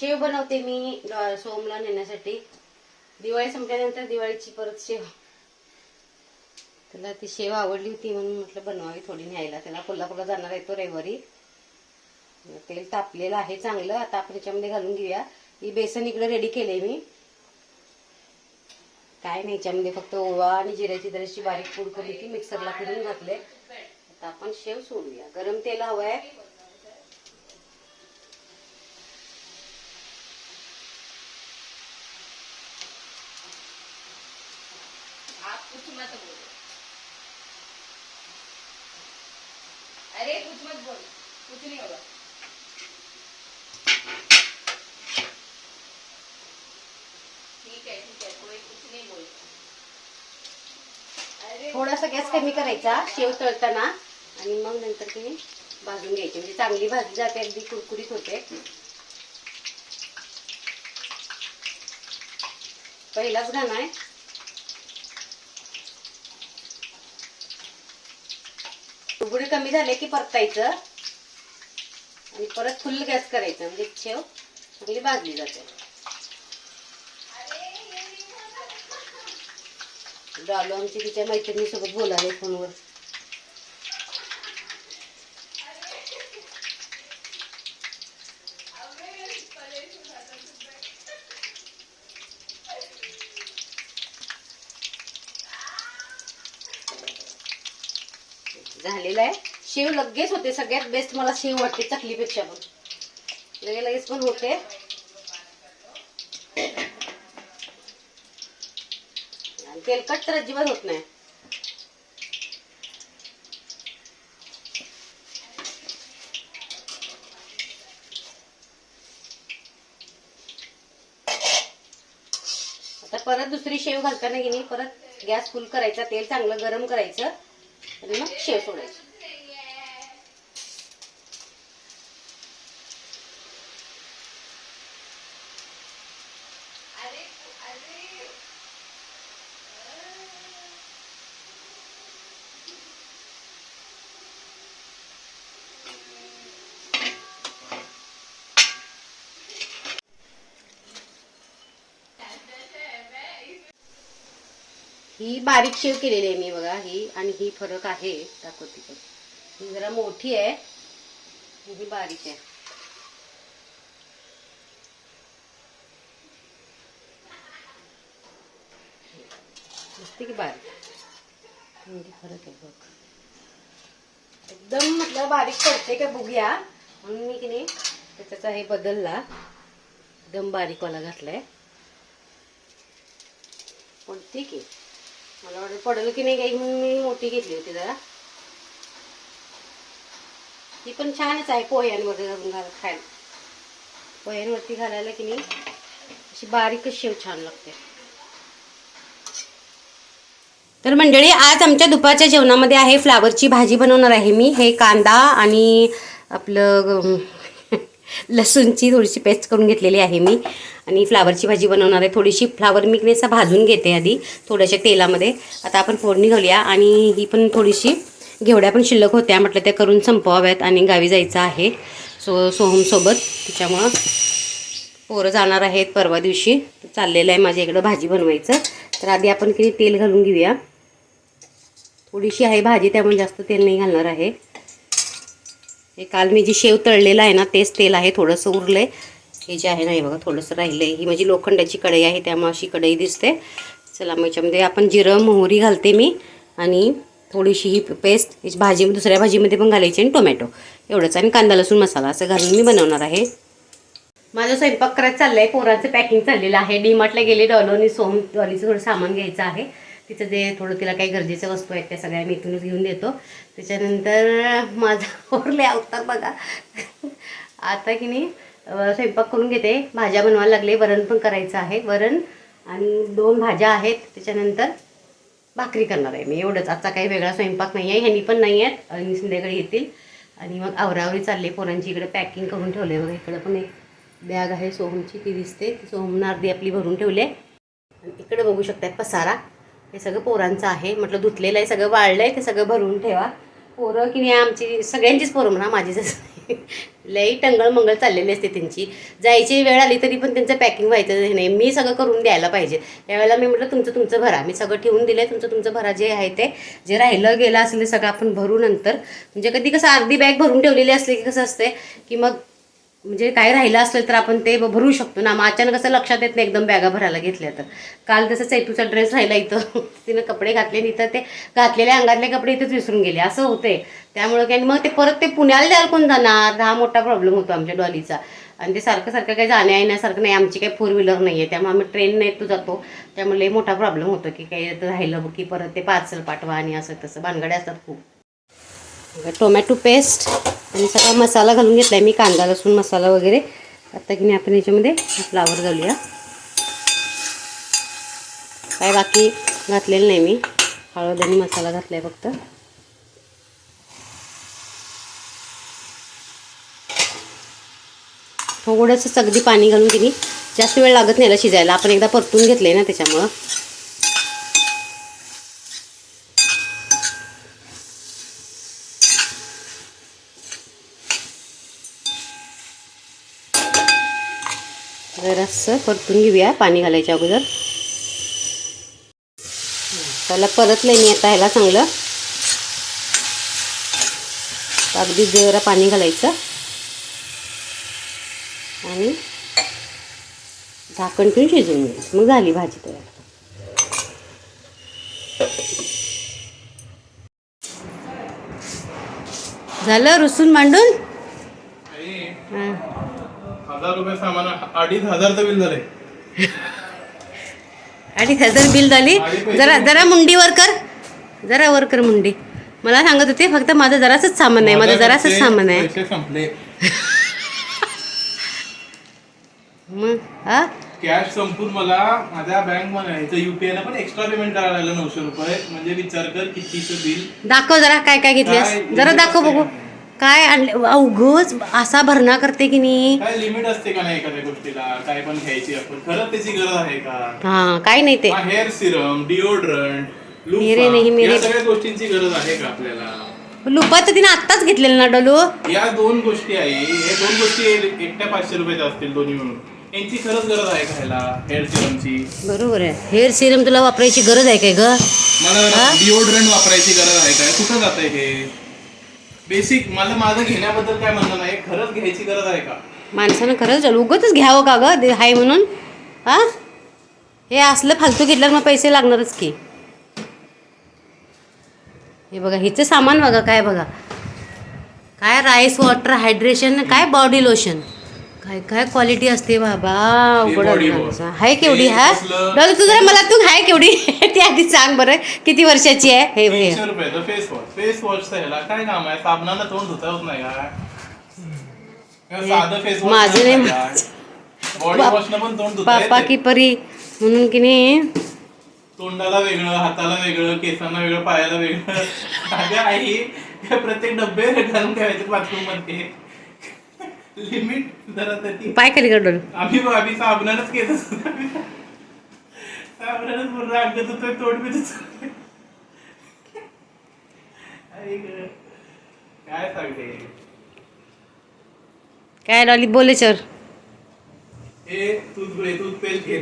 शेव बनवते मी सोमला नेण्यासाठी. दिवाळी संपल्यानंतर दिवाळीची परत शेव. त्याला ती शेव आवडली होती म्हणून म्हटलं बनवावी थोडी न्यायला. त्याला कोल्हापूरला जाणार आहे तो रविवारी. तेल तापलेलं आहे चांगलं. आता आपण याच्यामध्ये घालून घेऊया. ही बेसन इकडे रेडी केले मी. काय नाही याच्यामध्ये फक्त ओवा आणि जिऱ्याची जराशी बारीक पूड करून ती मिक्सरला फिरून घातले आता आपण शेव सोडूया. गरम तेल हवं आहे कुछ मत बोलो अरे कुछ मत बोल कुछ नहीं होगा ठीक है ठीक है कोई कुछ नहीं बोल अरे थोडासा गॅस कमी करायचा. शेव तळताना आणि मग नंतर ती भाजून घ्यायची. म्हणजे चांगली भाजी जाते अगदी कुरकुरीत होते. पहिलाच घाण आहे. उघडी कमी झाले की परतायचं. आणि परत फुल गॅस करायचं म्हणजे शेव चांगली भाजली जाते. डॉलो आमची तिच्या मैत्रिणीसोबत बोलाले फोनवर. झालेला आहे शेव लगेच होते सगळ्यात बेस्ट मला शेव वाटते चकलीपेक्षा पण. लगे लगेच पण होते. तेलकट तर अजिबात होत नाही. आता परत दुसरी शेव घालताना की नाही परत गॅस फुल करायचा तेल चांगलं गरम करायचं आणि मग शेव सोडायची. ही बारीक शेव केलेली आहे मी बघा ही आणि ही फरक आहे दाखवते. ही जरा मोठी आहे ही बारीक आहे. असते की बारीक म्हणजे फरक आहे बघ. एकदम म्हटलं बारीक पडते का बघूया. म्हणून मी की नाही त्याचा हे बदलला. एकदम बारीकवाला घातलाय. पडते की. मला वाटत पडलं की नाही काही म्हणून मी मोठी घेतली होती जरा. ती पण छानच आहे पोह्यांमध्ये घालून घाल खायला. पोह्यांवरती घालायला की नाही अशी बारीकच शेव छान लागते. तर मंडळी आज आमच्या दुपारच्या जेवणामध्ये आहे फ्लावरची भाजी बनवणार आहे मी. हे कांदा आणि आपलं लसूणची थोडीशी पेस्ट करून घेतलेली आहे मी. आणि फ्लावरची भाजी बनवणार आहे. थोडीशी फ्लावर मी कधी असं भाजून घेते आधी थोड्याशा तेलामध्ये. आता आपण फोडणी घालूया आणि ही पण थोडीशी घेवड्या पण शिल्लक होत्या. म्हटलं त्या करून संपवाव्यात आणि गावी जायचं आहे. सो सोहमसोबत त्याच्यामुळं पोरं जाणार आहेत परवा दिवशी. चाललेलं आहे माझ्या इकडं भाजी बनवायचं. तर आधी आपण किती तेल घालून घेऊया. थोडीशी आहे भाजी त्यामुळे जास्त तेल नाही घालणार आहे. हे काल मी जी शेव तळलेलं आहे ना तेच तेल आहे थोडंसं उरलं आहे हे जे आहे ना हे बघा थोडंसं राहिलं आहे ही माझी लोखंडाची कढई आहे त्यामुळे अशी कढई दिसते. चला मग याच्यामध्ये आपण जिरं मोहरी घालते मी. आणि थोडीशी ही पेस्ट भाजी दुसऱ्या भाजीमध्ये पण घालायची आणि टोमॅटो. एवढंच. आणि कांदा लसूण मसाला असं घालून मी बनवणार आहे. माझं स्वयंपाक करायचं चाललंय. पोराचं पॅकिंग चाललेलं आहे. डीमार्टला गेले डॉलोनी आणि सोम डॉलीचं थोडं सामान घ्यायचं आहे. तिचं जे थोडं तिला काही गरजेच्या वस्तू आहेत त्या सगळ्या मी इथूनच घेऊन देतो. त्याच्यानंतर माझा ओरले अवतार बघा. आता की नाही स्वयंपाक करून घेते. भाज्या बनवायला लागले वरण पण करायचं आहे वरण आणि दोन भाज्या आहेत. त्याच्यानंतर भाकरी करणार आहे मी. एवढंच. आजचा काही वेगळा स्वयंपाक नाही आहे. ह्यांनी पण नाही आहेत. आणि संध्याकाळी येतील. आणि मग आवरावरी चालले. पोरांची इकडे पॅकिंग करून ठेवले. बघा इकडं पण एक बॅग आहे. सोहमची. ती दिसते. ती सोहमनं अर्धी आपली भरून ठेवले आणि इकडे बघू शकतात पसारा. हे सगळं पोरांचं आहे. म्हटलं धुतलेलं आहे सगळं वाळलं आहे ते सगळं भरून ठेवा. पोरं की नाही आमची सगळ्यांचीच पोरं म्हणा माझीच नाही. लई टंगळ मंगळ चाललेली असते त्यांची. जायची वेळ आली तरी पण त्यांचं पॅकिंग व्हायचं नाही. मी सगळं करून द्यायला पाहिजे. त्यावेळेला मी म्हटलं तुमचं तुमचं भरा. मी सगळं ठेवून दिलं आहे तुमचं तुमचं भरा जे आहे ते. जे राहिलं गेलं असेल ते सगळं आपण भरू नंतर. म्हणजे कधी कसं अर्धी बॅग भरून ठेवलेली असली की कसं असते की मग म्हणजे काय राहिलं असलं तर आपण ते भरू शकतो ना. मग अचानक असं लक्षात येत नाही एकदम बॅगा भरायला घेतल्या तर. काल तसं चैतूचा ड्रेस राहिला इथं तिनं कपडे घातले नाही इथं ते घातलेले अंगातले कपडे इथंच विसरून गेले. असं होते त्यामुळं काय आणि मग ते परत ते पुण्याला द्यायला कोण जाणार? हा मोठा प्रॉब्लेम होतो आमच्या डॉलीचा. आणि ते सारखं सारखं काही जाण्या येण्यासारखं नाही. आमची काही फोर व्हीलर नाही आहे त्यामुळे आम्ही ट्रेन नाही जातो. त्यामुळे लई मोठा प्रॉब्लेम होतो की काही राहिलं की परत ते पार्सल पाठवा आणि असं तसं. भानगड्या असतात खूप. टोमॅटो पेस्ट आणि सगळा मसाला घालून घेतला आहे मी कांदा लसूण मसाला वगैरे. आता की नाही आपण याच्यामध्ये फ्लावर घालूया. काय बाकी घातलेलं नाही मी. हळद आणि मसाला घातला आहे फक्त. थोडंसं अगदी पाणी घालून की जास्त वेळ लागत नाही शिजायला. आपण एकदा परतून घेतलं ना त्याच्यामुळं. जरासं परतून घेऊया पाणी घालायच्या अगोदर. त्याला परतलंय मी आता ह्याला चांगलं. अगदी जरा पाणी घालायचं. आणि झाकण ठेवून शिजवून घ्यायचं मग झाली भाजी तयार. झालं रुसून मांडून? हां. हजार रुपये सामान अडीच हजारचं बिल झालंय अडीच हजार बिल झाली. जरा जरा मुंडी वर कर. जरा वर कर मुंडी. मला सांगत होते फक्त माझं जरासच सामान आहे माझं जरासच सामान आहे. पैसे संपले. मग हा? कॅश संपून मला माझ्या बँकमध्ये युपीआय ला पण एक्स्ट्रा पेमेंट करायला लागलं नऊशे रुपये. म्हणजे विचार कर कितीचं बिल दाखव जरा काय काय घेतलेस काय जरा दाखव बघू? काय आणले अवघच असा भरणा करते की नाही? काय लिमिट असते का नाही एखाद्या गोष्टीला? काय पण घ्यायची आपण. खरंच त्याची गरज आहे का? हा काय नाही ते. हेअर सिरम डिओड्रंट मेरे नाही, मेरे- सगळ्या गोष्टींची गरज आहे का आपल्याला? लुपा तर तिने आत्ताच घेतलेलं ना डोलू? या दोन गोष्टी आहे. हे दोन गोष्टी एकट्या पाचशे रुपयाच्या असतील दोन्ही मिळून. यांची खरंच गरज आहे का ह्याला? हेअर सिरमची बरोबर आहे. हेअर सिरम तुला वापरायची गरज आहे काय ग? मला डिओड्रंट वापरायची गरज आहे काय? कुठं जात आहे हे? बेसिक मला माझं घेण्याबद्दल काय म्हणणं नाही. खरंच घ्यायची गरज आहे का? माणसानं खरंच उगतच घ्यावं का ग? दे- हाय म्हणून? हा हे असलं फालतू घेतल्यावर मग पैसे लागणारच की. हे बघा हिचं सामान बघा काय बघा. काय राईस वॉटर हायड्रेशन काय बॉडी लोशन काय काय क्वालिटी असते बाबा अवघड. माणसं. हाय केवढी हा डॉली तू जरा मला तू हाय केवढी? ती आधी सांग बरं किती वर्षाची आहे? हे रुपयाचं फेस वॉश फेस ह्याला काय काम आहे? साबणानं तोंड धुता होत नाही का वॉश माझं. नाही पापा. की परी. म्हणून की नाही तोंडाला वेगळं हाताला वेगळं केसांना वेगळं पायाला वेगळं. आई प्रत्येक डब्बे घालून ठेवायचे बाथरूममध्ये. लिमिट जरा तरी. पाय खाली आम्ही आम्ही साबणानच केलं अंग धुतोय तोंड गं. काय सांगते? काय डॉली बोले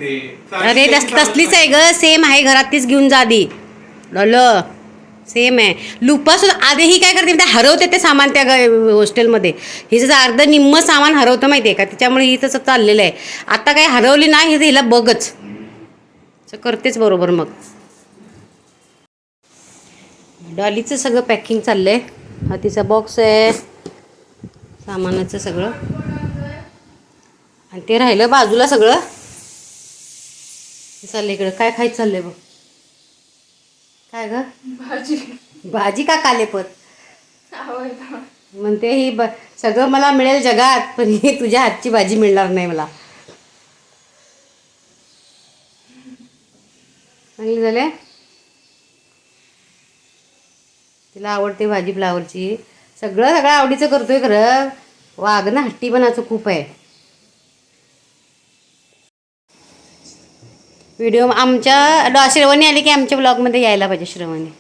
दे अरे तस तसलीच आहे ग सेम आहे घरात तीच घेऊन जा आधी. डॉल सेम आहे. लुपा सुद्धा आधी ही काय करते ते हरवते ते सामान त्या ग- हॉस्टेलमध्ये हिचं अर्धं निम्म सामान हरवतं माहिती आहे का? त्याच्यामुळे ही तसं चाललेलं आहे. आता काय हरवली नाही हे हिला बघच. असं करतेच बरोबर मग. डॉलीचं सगळं पॅकिंग चाललं आहे हा तिचा बॉक्स आहे. सामानाचं सगळं. आणि ते राहिलं बाजूला सगळं. चाललं इकडं. काय खायचं चाललंय बघ. काय ग? भाजी. भाजी का कालेपत? म्हणते ही ब सगळं मला मिळेल जगात पण ही तुझ्या हातची भाजी मिळणार नाही मला. चांगली झाले तिला आवडते भाजी फ्लावरची. सगळं सगळं आवडीचं करतोय खरं. वागणं हट्टीपणाचं खूप आहे. व्हिडिओ आमच्या डॉ श्रवणी आली की आमच्या ब्लॉगमध्ये यायला पाहिजे श्रवणी.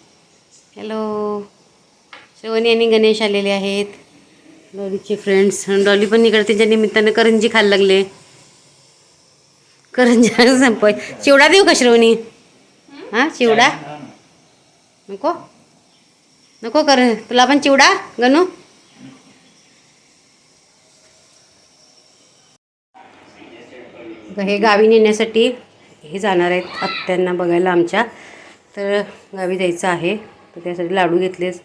हॅलो श्रवणी आणि गणेश आलेले आहेत. डॉलीचे फ्रेंड्स डॉली पण इकडे त्यांच्या निमित्तानं करंजी खायला लागले. करंजी संपय चिवडा देऊ का श्रवणी? हां चिवडा? नको? नको कर. तुला पण चिवडा गणू? हे गावी नेण्यासाठी हे जाणार आहेत आत्यांना बघायला आमच्या. तर गावी जायचं आहे. तर त्यासाठी लाडू घेतलेच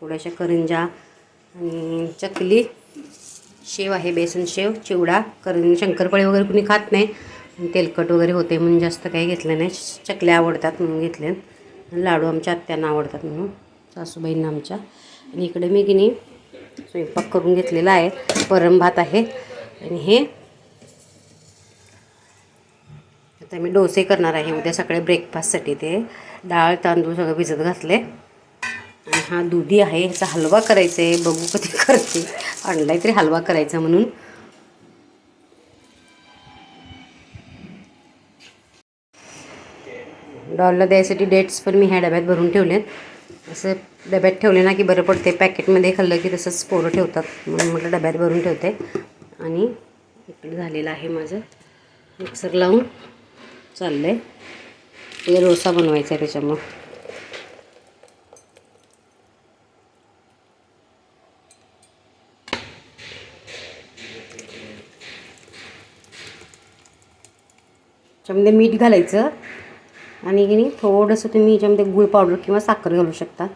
थोड्याशा करंजा आणि चकली. शेव आहे बेसन शेव चिवडा करं शंकरपाळी वगैरे कुणी खात नाही. तेलकट वगैरे होते म्हणून जास्त काही घेतलं नाही. चकल्या आवडतात म्हणून घेतले लाडू आमच्या आत्यांना आवडतात म्हणून. सासूबाईंना आमच्या. आणि इकडे मी की नाही स्वयंपाक करून घेतलेला आहे. वरण भात आहे. आणि हे आता मी डोसे करणार आहे. उद्या सकाळी ब्रेकफास्टसाठी ते डाळ तांदूळ सगळं भिजत घातले. आणि हा दुधी आहे. ह्याचा हलवा करायचा. आहे बघू कधी करते. आणलाय तरी हलवा करायचा म्हणून. डॉलला द्यायसाठी डेट्स पण मी ह्या डब्यात भरून ठेवलेत. असं डब्यात ठेवले ना की बरं पडते पॅकेटमध्ये खाल्लं की तसंच पोरं ठेवतात. म्हणून म्हटलं डब्यात भरून ठेवते. आणि इकडे झालेलं आहे माझं मिक्सर लावून. चाललं आहे ते डोसा बनवायचा आहे त्याच्यामुळं. त्याच्यामध्ये मीठ घालायचं. आणि की नाही थोडंसं तुम्ही याच्यामध्ये गूळ पावडर किंवा साखर घालू शकता.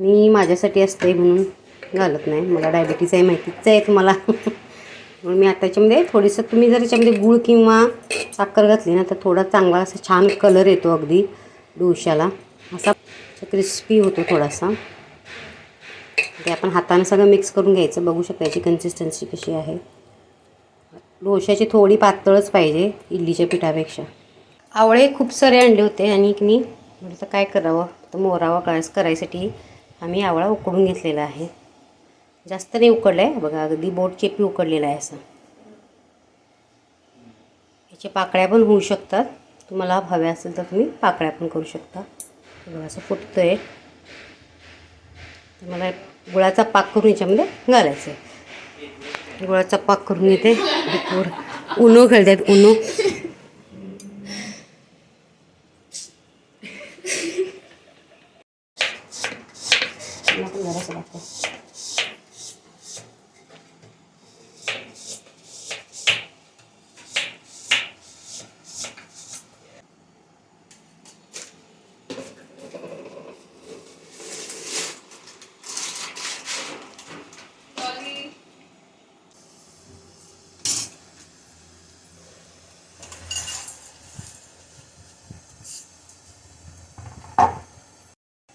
मी माझ्यासाठी असते म्हणून घालत नाही. मला डायबिटीज आहे माहितीच आहे तुम्हाला. म्हणून मी आता याच्यामध्ये थोडंसं तुम्ही जर याच्यामध्ये गूळ किंवा साखर घातली ना तर थोडा चांगला असा छान कलर येतो अगदी डोशाला असा क्रिस्पी होतो थोडासा. ते आपण हाताने सगळं मिक्स करून घ्यायचं. बघू शकता याची कन्सिस्टन्सी कशी आहे. डोशाची थोडी पातळच पाहिजे इडलीच्या पिठापेक्षा. आवळे खूप सारे आणले होते आणि की मी म्हटलं तर काय करावं? तर मोरावा कळस करायसाठी आम्ही आवळा उकडून घेतलेला आहे. जास्त नाही उकडलं आहे बघा अगदी बोट चेपी उकडलेला आहे असं. याच्या पाकळ्या पण होऊ शकतात. तुम्हाला हव्या असेल तर तुम्ही पाकळ्या पण करू शकता. बघा असं फुटतं आहे मला गुळाचा पाक करून याच्यामध्ये घालायचं आहे गुळाचा पाक करून येते भरपूर उनो खेळतात उनो. जरासं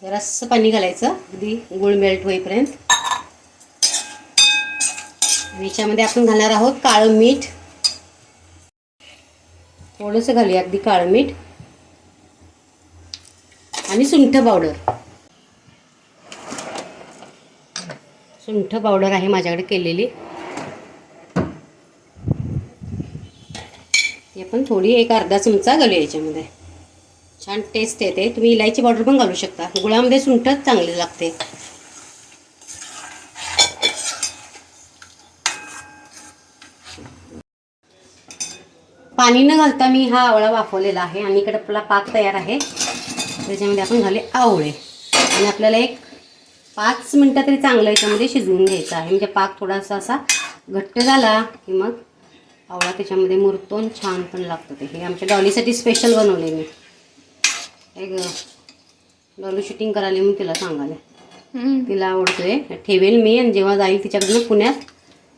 जरासं पाणी घालायचं अगदी गुळ मेल्ट होईपर्यंत. आणि याच्यामध्ये आपण घालणार आहोत काळं मीठ. थोडंसं घालूया अगदी काळं मीठ. आणि सुंठ पावडर. सुंठ पावडर आहे माझ्याकडे केलेली. ती आपण थोडी एक अर्धा चमचा घालूया याच्यामध्ये. छान टेस्ट येते. तुम्ही इलायची पावडर पण घालू शकता. गुळामध्ये सुंठच चांगले लागते. पाणी न घालता मी हा आवळा वाफवलेला आहे आणि इकडे आपला पाक तयार आहे. त्याच्यामध्ये आपण घाले आवळे. आणि आपल्याला एक पाच मिनटं तरी चांगलं याच्यामध्ये शिजवून घ्यायचं आहे. म्हणजे पाक थोडासा असा घट्ट झाला की मग आवळा त्याच्यामध्ये मुरतो छान पण लागतं ते. हे आमच्या डॉलीसाठी स्पेशल बनवले मी. एक डॉली शूटिंग करायला मी तिला सांगायला तिला आवडतोय. ठेवेल मी आणि जेव्हा जाईल तिच्याकडनं पुण्यात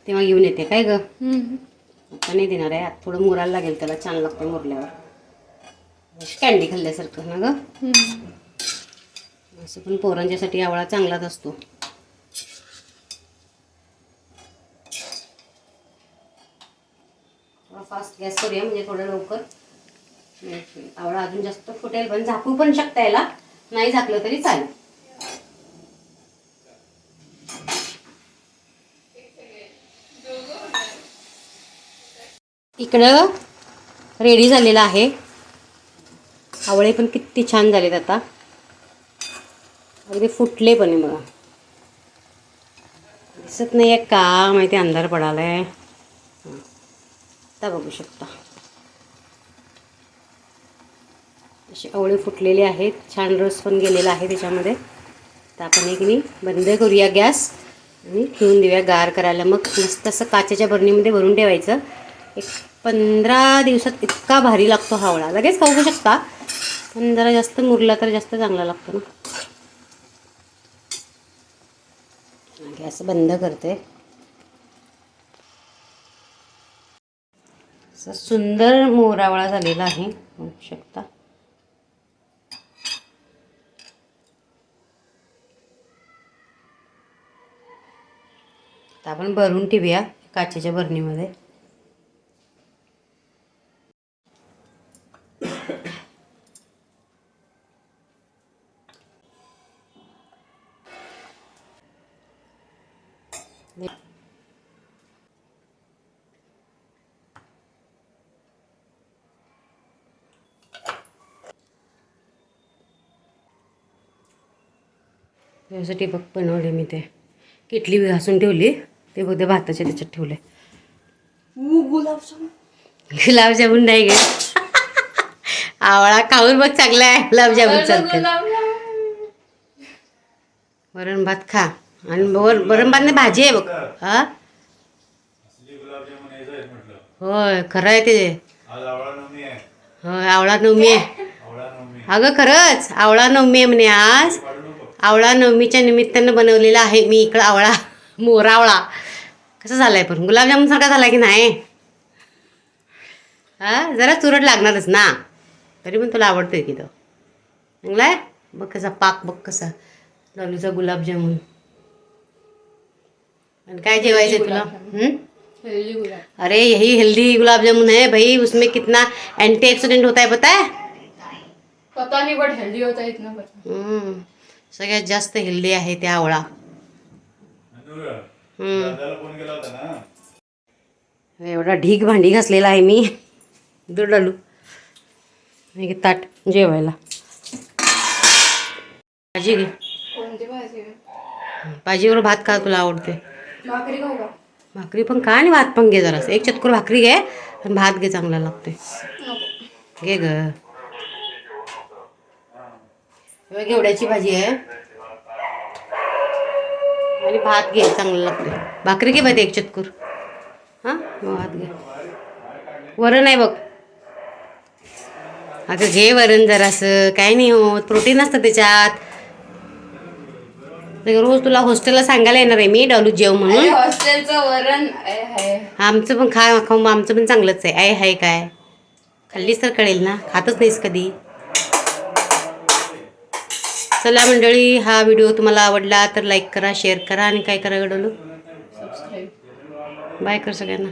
तेव्हा घेऊन येते. काय ग? आता नाही देणार आहे. आता थोडं मुरायला लागेल त्याला. छान लागतं मुरल्यावर. कॅन्डी खाल्ल्यासारखं ना ग? असं पण पोरांच्यासाठी आवळा चांगलाच असतो. फास्ट गॅस करूया म्हणजे थोडं लवकर. आवळा अजून जास्त फुटेल पण झाकू पण शकता याला. नाही झाकलं तरी चालेल. इकडं रेडी झालेलं आहे. आवळे पण किती छान झालेत आता. अगदी फुटले पण आहे बघा. दिसत नाही आहे का? माहिती अंधार पडाला आहे आता बघू शकता. असे आवळे फुटलेले आहेत. छान रस पण गेलेला आहे त्याच्यामध्ये. तर आपण एक मी बंद करूया गॅस आणि ठेवून देऊया गार करायला. मग मस्त असं काचेच्या बरणीमध्ये भरून ठेवायचं. एक पंधरा दिवसात इतका भारी लागतो हावळा लगेच खाऊ शकता. पण जरा जास्त मुरला तर जास्त चांगला लागतो ना. गॅस बंद करते. असं सुंदर मोरावळा झालेला आहे. शकता. तर आपण भरून ठेवूया काचेच्या बरणीमध्ये. त्यासाठी बघ बनवले मी ते. किटली घासून ठेवली. ते बघ ते भाताच्या त्याच्यात ठेवले गुलाबजामुन. नाही गे. आवळा खाऊन बघ चांगला आहे गुलाबजामुन चालतं वरण भात खा. आणि वर वरण भात नाही भाजी आहे बघ. हा? होय खरं आहे ते. आज आवळा नवमी आहे. होय आवळा नवमी आहे. आवळा नवमी अगं खरंच आवळा नवमी आहे म्हणे आज. आवळा नवमीच्या निमित्तानं बनवलेला आहे मी इकडं आवळा. मोरावळा. कसा झालाय पण? गुलाबजामुन सारखा झाला की नाही? हा? जरा चुरट लागणारच ना. तरी पण तुला आवडतोय की तो. चांगला आहे? बघ कसा पाक बघ कसा. लालूचा गुलाबजामुन. आणि काय जेवायचं तुला? अरे यही हेल्दी गुलाब. जामुन है भाई. उसमें कितना एंटीऑक्सीडेंट होता है पता है? पता नहीं बट हेल्दी होता है. इतना. सगळ्यात जास्त हेल्दी आहे त्या आवळा अनुर, हम्म. दादाला फोन केला होता ना एवढा ढीग भांडी घासलेला आहे मी. दूर डालू. घे ताट जेवायला. भाजी घे. कोणती भाजी भाजीवर भात खा तुला आवडते? भाकरी खाऊ का? भाकरी पण खा आणि भात पण घे जरासं. एक चतकोर भाकरी घे आणि भात घे चांगला लागतोय. नको. घे ग. हे घेवड्याची भाजी आहे. आणि भात घे चांगलं लागतंय. भाकरी घे बाई एक चतकूर. हां? भात घे. वरण आहे बघ. अगं घे वरण जरासं. काय नाही होत प्रोटीन असतं त्याच्यात. रोज तुला हॉस्टेलला सांगायला येणार आहे मी डालू जेव म्हणून. हॉस्टेलचं वरण. आमचं पण खा खाऊ आमचं पण चांगलंच आहे. आहे हाय काय. खाल्लीस तर कळेल ना. खातच नाहीस कधी. चला मंडळी हा व्हिडिओ तुम्हाला आवडला तर लाईक करा शेअर करा आणि काय करा गडवलो सबस्क्राईब बाय कर सगळ्यांना.